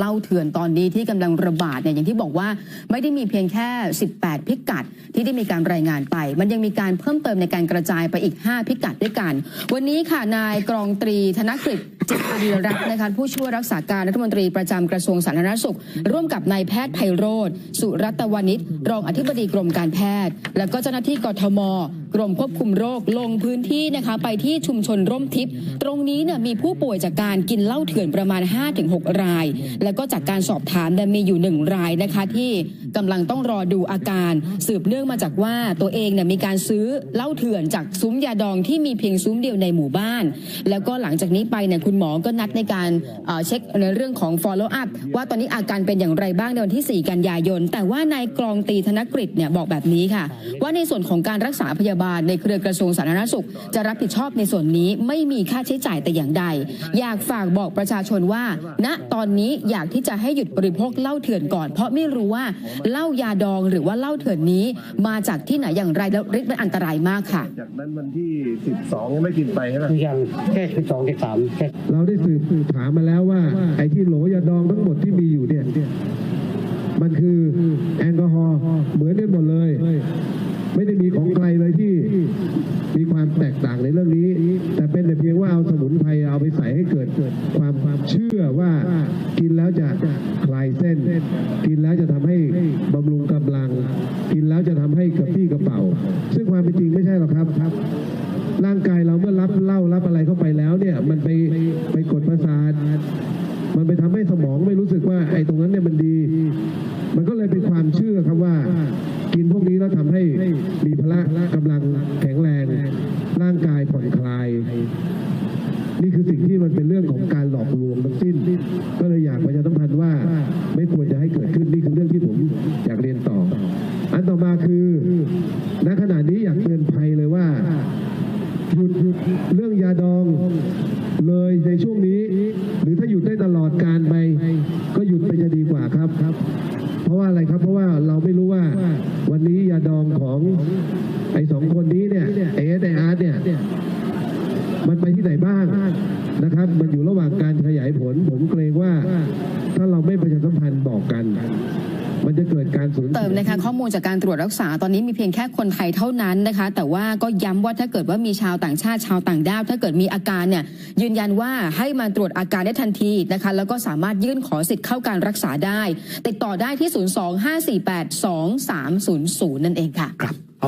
เล้าเถื่อนตอนนี้ที่กำลังระบาดเนี่ยอย่างที่บอกว่าไม่ได้มีเพียงแค่ 18 พิกัดที่ได้มีการรายงานไป มันยังมีการเพิ่มเติมในการกระจายไปอีก 5 พิกัดด้วยกัน วันนี้ค่ะนายกรองตรีธนกฤษจิตอารีรัตน์นะคะผู้ช่วยรักษาการรัฐมนตรีประจำกระทรวงสาธารณสุข ร่วมกับนายแพทย์ไพโรธสุรัตวานิชรองอธิบดีกรมการแพทย์ แล้วก็เจ้าหน้าที่กทม กรมควบคุมโรคลงพื้นที่นะคะไปที่ชุมชนร่มทิพย์ตรงนี้เนี่ยมีผู้ป่วยจากการกินเหล้าเถื่อนประมาณ 5-6 ราย แล้วก็จากการสอบถามมีอยู่หนึ่งรายนะคะที่กำลังต้องรอดูอาการสืบเนื่องมาจากว่าตัวเองเนี่ยมีการซื้อเหล้าเถื่อนจากซุ้มยาดองที่มีเพียงซุ้มเดียวในหมู่บ้าน แล้วก็หลังจากนี้ไปเนี่ยคุณหมอก็นัดในการเอ่อเช็คในเรื่องของ follow up ว่าตอนนี้อาการเป็นอย่างไรบ้างในวันที่ 4 กันยายน แต่ว่านายกรองตีธนกฤษเนี่ยบอกแบบนี้ค่ะ ว่าในส่วนของการรักษาพยาบาลในเครือกระทรวงสาธารณสุข จะรับผิดชอบในส่วนนี้ไม่มีค่าใช้จ่ายแต่อย่างใด อยากฝากบอกประชาชนว่า ณตอนนี้อยากที่จะให้หยุดบริโภคเหล้าเถื่อนก่อน เพราะไม่รู้ว่าเหล้ายาดองหรือว่าเหล้าเถื่อนนี้ มาจากที่ไหนอย่างไรแล้วฤทธิ์มันอันตรายมากค่ะ จากนั้นวันที่ 12ยังไม่กินไปใช่ไหมยังแค่สิบสองสิบสามแค่เราได้สืบถามมาแล้วว่าไอ้ที่โหลยาดองทั้งหมดที่มีอยู่เนี่ย มันคือแอลกอฮอล์เหมือนกันหมดเลย ไม่ได้มีของใครเลยที่มีความแตกต่างในเรื่องนี้ แต่เป็นแต่เพียง ว่าเอาสมุนไพรเอาไปใส่ให้เกิดความความเชื่อว่ากินแล้วจะคลายเส้น กินแล้วจะทำให้บำรุงกำลัง กินแล้วจะทำให้กระปี้กระเป๋า ซึ่งความเป็นจริงไม่ใช่หรอกครับ เรื่องยาดองเลยในช่วงนี้ หรือถ้าหยุดได้ตลอดการไป ก็หยุดไปจะดีกว่าครับ เพราะว่าอะไรครับเพราะว่าเราไม่รู้ว่าวันนี้ยาดองของไอ้สองคนนี้เนี่ยเอสไออาร์เนี่ยมันไปที่ไหนบ้างนะครับ มันอยู่ระหว่างการขยายผล ผมเกรงว่าถ้าเราไม่ประชาสัมพันธ์บอกกัน เกิดการสูญเติมนะคะข้อมูลจากการตรวจรักษาตอนนี้มีเพียงแค่คนไทยเท่านั้นนะคะ แต่ว่าก็ย้ำว่าถ้าเกิดว่ามีชาวต่างชาติชาวต่างด้าว ถ้าเกิดมีอาการเนี่ยยืนยันว่าให้มาตรวจอาการได้ทันทีนะคะแล้วก็สามารถยื่นขอสิทธิ์เข้าการรักษาได้ ติดต่อได้ที่ 025482300 นั่นเองค่ะ